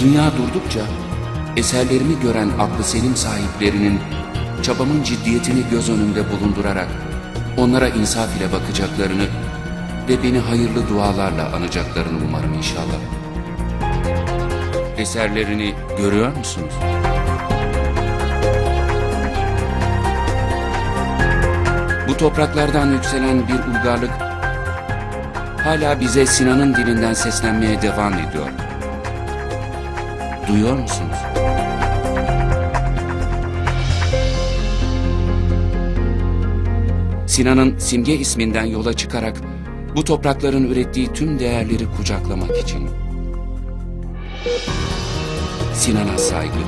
Dünya durdukça eserlerimi gören aklı selim sahiplerinin çabamın ciddiyetini göz önünde bulundurarak onlara insaf ile bakacaklarını ve beni hayırlı dualarla anacaklarını umarım inşallah. Eserlerini görüyor musunuz? Bu topraklardan yükselen bir uygarlık hala bize Sinan'ın dilinden seslenmeye devam ediyor. Duyuyor musunuz? Sinan'ın simge isminden yola çıkarak bu toprakların ürettiği tüm değerleri kucaklamak için. Sinan'a saygı.